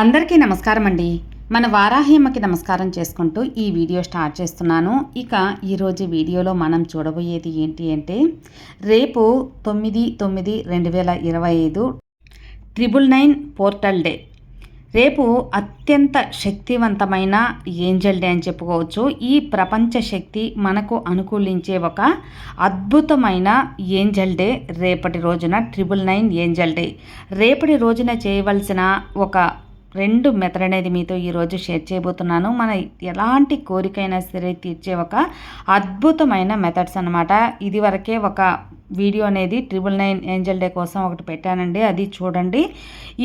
అందరికీ నమస్కారం అండి మన వారాహిమ్మకి నమస్కారం చేసుకుంటూ ఈ వీడియో స్టార్ట్ చేస్తున్నాను. ఇక ఈరోజు వీడియోలో మనం చూడబోయేది ఏంటి అంటే రేపు తొమ్మిది తొమ్మిది రెండు వేల ఇరవై ఐదు ట్రిపుల్ నైన్ పోర్టల్ డే. రేపు అత్యంత శక్తివంతమైన ఏంజల్ డే అని చెప్పుకోవచ్చు. ఈ ప్రపంచ శక్తి మనకు అనుకూలించే ఒక అద్భుతమైన ఏంజల్ డే రేపటి రోజున ట్రిపుల్ నైన్ ఏంజల్ డే. రేపటి రోజున చేయవలసిన ఒక రెండు మెథడ్ అనేది మీతో ఈరోజు షేర్ చేయబోతున్నాను. మన ఎలాంటి కోరికైనా సరే తీర్చే ఒక అద్భుతమైన మెథడ్స్ అనమాట ఇది వరకే ఒక వీడియో అనేది ట్రిపుల్ నైన్ ఏంజల్ డే కోసం ఒకటి పెట్టానండి. అది చూడండి.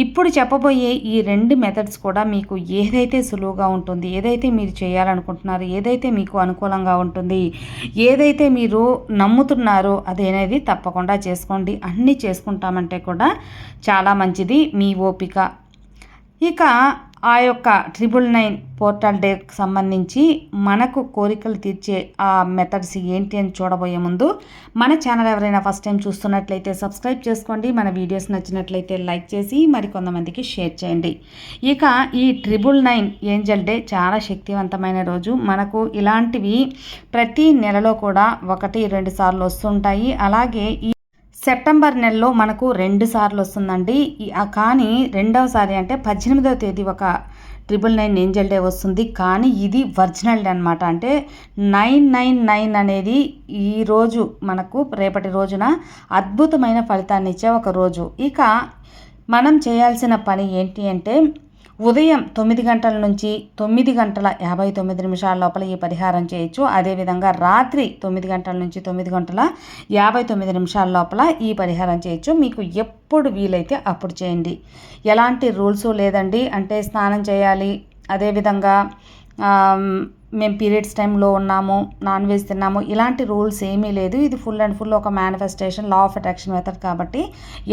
ఇప్పుడు చెప్పబోయే ఈ రెండు మెథడ్స్ కూడా మీకు ఏదైతే సులువుగా ఉంటుంది ఏదైతే మీరు చేయాలనుకుంటున్నారు ఏదైతే మీకు అనుకూలంగా ఉంటుంది ఏదైతే మీరు నమ్ముతున్నారో అదేనేది తప్పకుండా చేసుకోండి. అన్నీ చేసుకుంటామంటే కూడా చాలా మంచిది. మీ ఓపిక ఇక ఆ యొక్క ట్రిపుల్ నైన్ పోర్టల్ డేకి సంబంధించి మనకు కోరికలు తీర్చే ఆ మెథడ్స్ ఏంటి అని చూడబోయే ముందు మన ఛానల్ ఎవరైనా ఫస్ట్ టైం చూస్తున్నట్లయితే సబ్స్క్రైబ్ చేసుకోండి. మన వీడియోస్ నచ్చినట్లయితే లైక్ చేసి మరి కొంతమందికి షేర్ చేయండి. ఇక ఈ ట్రిపుల్ నైన్ ఏంజల్ డే చాలా శక్తివంతమైన రోజు. మనకు ఇలాంటివి ప్రతి నెలలో కూడా ఒకటి రెండు సార్లు వస్తుంటాయి. అలాగే ఈ సెప్టెంబర్ నెలలో మనకు రెండు సార్లు వస్తుందండి. కానీ రెండవసారి అంటే పద్దెనిమిదవ తేదీ ఒక ట్రిపుల్ నైన్ ఏంజల్ డే వస్తుంది. కానీ ఇది ఒరిజినల్ డే అనమాట అంటే నైన్ నైన్ నైన్ అనేది ఈరోజు మనకు రేపటి రోజున అద్భుతమైన ఫలితాన్ని ఇచ్చే ఒక రోజు. ఇక మనం చేయాల్సిన పని ఏంటి అంటే ఉదయం తొమ్మిది గంటల నుంచి తొమ్మిది గంటల యాభై తొమ్మిది నిమిషాల లోపల ఈ పరిహారం చేయొచ్చు. అదేవిధంగా రాత్రి తొమ్మిది గంటల నుంచి తొమ్మిది గంటల యాభై తొమ్మిది నిమిషాల లోపల ఈ పరిహారం చేయొచ్చు. మీకు ఎప్పుడు వీలైతే అప్పుడు చేయండి. ఎలాంటి రూల్స్ లేదండి. అంటే స్నానం చేయాలి. అదేవిధంగా మేము పీరియడ్స్ టైంలో ఉన్నాము నాన్ వెజ్ తిన్నాము ఇలాంటి రూల్స్ ఏమీ లేదు. ఇది ఫుల్ అండ్ ఫుల్ ఒక manifestation law of attraction method కాబట్టి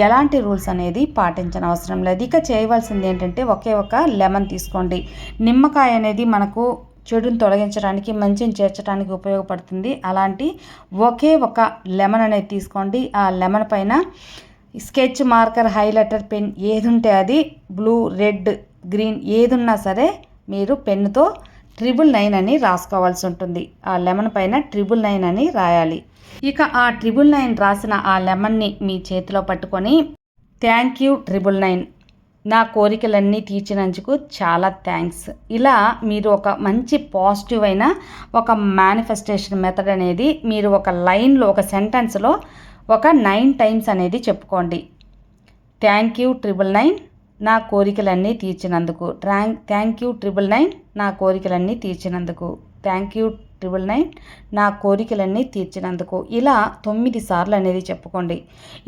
ఎలాంటి రూల్స్ అనేది పాటించిన అవసరం లేదు. ఇక చేయవలసింది ఏంటంటే ఒకే ఒక లెమన్ తీసుకోండి. నిమ్మకాయ అనేది మనకు చెడుని తొలగించడానికి మంచిని చేర్చడానికి ఉపయోగపడుతుంది. అలాంటి ఒకే ఒక లెమన్ అనేది తీసుకోండి. ఆ లెమన్ పైన స్కెచ్ మార్కర్ హైలైటర్ పెన్ ఏది ఉంటే అది బ్లూ రెడ్ గ్రీన్ ఏదున్నా సరే మీరు పెన్నుతో ట్రిబుల్ నైన్ అని రాసుకోవాల్సి ఉంటుంది. ఆ లెమన్ పైన ట్రిబుల్ నైన్ అని రాయాలి. ఇక ఆ ట్రిబుల్ నైన్ రాసిన ఆ లెమన్ని మీ చేతిలో పట్టుకొని థ్యాంక్ యూ ట్రిబుల్ నైన్. నా కోరికలన్నీ తీర్చినందుకు చాలా థ్యాంక్స్. ఇలా మీరు ఒక మంచి పాజిటివ్ అయిన ఒక మేనిఫెస్టేషన్ మెథడ్ అనేది మీరు ఒక లైన్లో ఒక సెంటెన్స్లో ఒక నైన్ టైమ్స్ అనేది చెప్పుకోండి. Thank you triple nine. నా కోరికలన్నీ తీర్చినందుకు. ట్రాంక్ థ్యాంక్ యూ ట్రిపుల్ నైన్. నా కోరికలన్నీ తీర్చినందుకు. Thank you triple nine. నా కోరికలన్నీ తీర్చినందుకు. ఇలా తొమ్మిది సార్లు అనేది చెప్పుకోండి.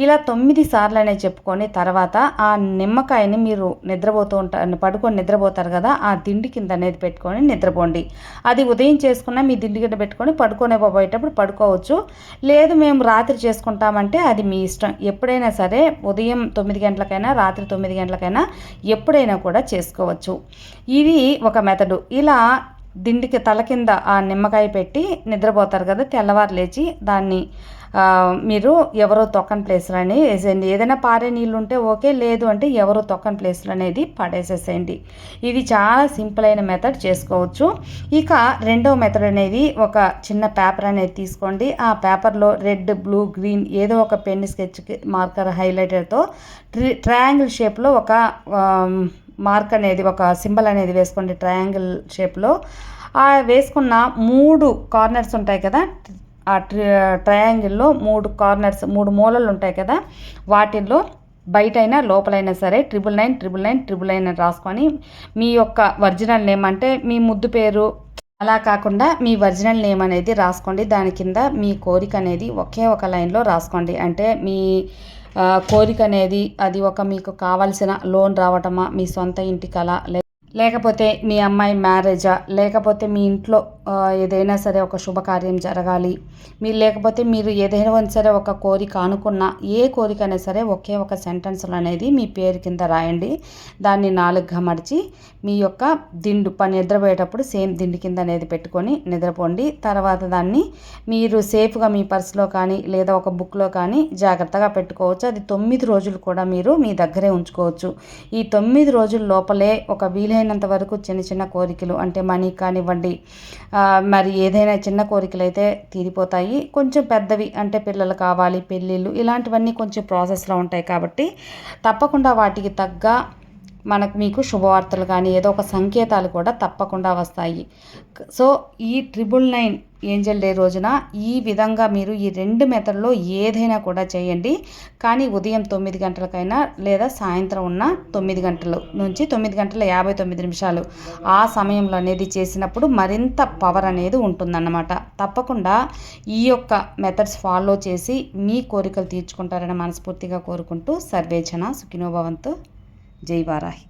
ఇలా తొమ్మిది సార్లు అనేది చెప్పుకొని తర్వాత ఆ నిమ్మకాయని మీరు నిద్రపోతూ ఉంటారు పడుకొని నిద్రపోతారు కదా ఆ దిండి కింద అనేది పెట్టుకొని నిద్రపోండి. అది ఉదయం చేసుకున్న మీ దిండి కింద పెట్టుకొని పడుకునే పోయేటప్పుడు పడుకోవచ్చు. లేదు మేము రాత్రి చేసుకుంటామంటే అది మీ ఇష్టం. ఎప్పుడైనా సరే ఉదయం తొమ్మిది గంటలకైనా రాత్రి తొమ్మిది గంటలకైనా ఎప్పుడైనా కూడా చేసుకోవచ్చు. ఇది ఒక మెథడు ఇలా దిండికి తల కింద ఆ నిమ్మకాయ పెట్టి నిద్రపోతారు కదా తెల్లవారు లేచి దాన్ని మీరు ఎవరో తొక్కని ప్లేస్లో అని వేసేయండి. ఏదైనా పారే నీళ్ళు ఉంటే ఓకే లేదు అంటే ఎవరో తొక్కని ప్లేస్లో అనేది పడేసేసేయండి. ఇది చాలా సింపుల్ అయిన మెథడ్ చేసుకోవచ్చు. ఇక రెండో మెథడ్ అనేది ఒక చిన్న పేపర్ అనేది తీసుకోండి. ఆ పేపర్లో రెడ్ బ్లూ గ్రీన్ ఏదో ఒక పెన్ స్కెచ్ మార్కర్ హైలైటర్తో ట్రి ట్రయాంగిల్ షేప్లో ఒక మార్క్ అనేది ఒక సింబల్ అనేది వేసుకోండి ట్రయాంగిల్ షేప్లో. ఆ వేసుకున్న మూడు కార్నర్స్ ఉంటాయి కదా ఆ ట్రయాంగిల్లో మూడు కార్నర్స్ మూడు మూలలు ఉంటాయి కదా వాటిల్లో బయటైనా లోపలైనా సరే triple nine triple nine triple nine అని రాసుకొని మీ యొక్క ఒరిజినల్ నేమ్ అంటే మీ ముద్దు పేరు అలా కాకుండా మీ ఒరిజినల్ నేమ్ అనేది రాసుకోండి. దాని కింద మీ కోరిక అనేది ఒకే ఒక లైన్లో రాసుకోండి. అంటే మీ కోరిక అనేది అది ఒక మీకు కావాల్సిన లోన్ రావటమా? మీ సొంత ఇంటి కళ లేకపోతే మీ అమ్మాయి మ్యారేజా? లేకపోతే మీ ఇంట్లో ఏదైనా సరే ఒక శుభకార్యం జరగాలి. మీరు లేకపోతే మీరు ఏదైనా సరే ఒక కోరిక అనుకున్న ఏ కోరిక అయినా సరే ఒకే ఒక సెంటెన్స్లు అనేది మీ పేరు కింద రాయండి. దాన్ని నాలుగుగా మడిచి మీ యొక్క దిండు పని నిద్రపోయేటప్పుడు సేమ్ దిండు కింద అనేది పెట్టుకొని నిద్రపోండి. తర్వాత దాన్ని మీరు సేఫ్గా మీ పర్సులో కానీ లేదా ఒక బుక్లో కానీ జాగ్రత్తగా పెట్టుకోవచ్చు. అది తొమ్మిది రోజులు కూడా మీరు మీ దగ్గరే ఉంచుకోవచ్చు. ఈ తొమ్మిది రోజుల లోపలే ఒక వీలైన వీలైనంత వరకు చిన్న చిన్న కోరికలు అంటే మనీ కానివ్వండి మరి ఏదైనా చిన్న కోరికలు అయితే తీరిపోతాయి. కొంచెం పెద్దవి అంటే పిల్లలు కావాలి పెళ్ళిళ్ళు ఇలాంటివన్నీ కొంచెం ప్రాసెస్లో ఉంటాయి కాబట్టి తప్పకుండా వాటికి తగ్గ మనకు మీకు శుభవార్తలు కానీ ఏదో ఒక సంకేతాలు కూడా తప్పకుండా వస్తాయి. సో ఈ ట్రిపుల్ నైన్ ఏంజల్ డే రోజున ఈ విధంగా మీరు ఈ రెండు మెథడ్లో ఏదైనా కూడా చేయండి. కానీ ఉదయం తొమ్మిది గంటలకైనా లేదా సాయంత్రం ఉన్న తొమ్మిది గంటలు నుంచి తొమ్మిది గంటల యాభై తొమ్మిది నిమిషాలు ఆ సమయంలో అనేది చేసినప్పుడు మరింత పవర్ అనేది ఉంటుందన్నమాట. తప్పకుండా ఈ యొక్క మెథడ్స్ ఫాలో చేసి మీ కోరికలు తీర్చుకుంటారని మనస్ఫూర్తిగా కోరుకుంటూ సర్వేచన సుఖినోభవంతో. जय बाराही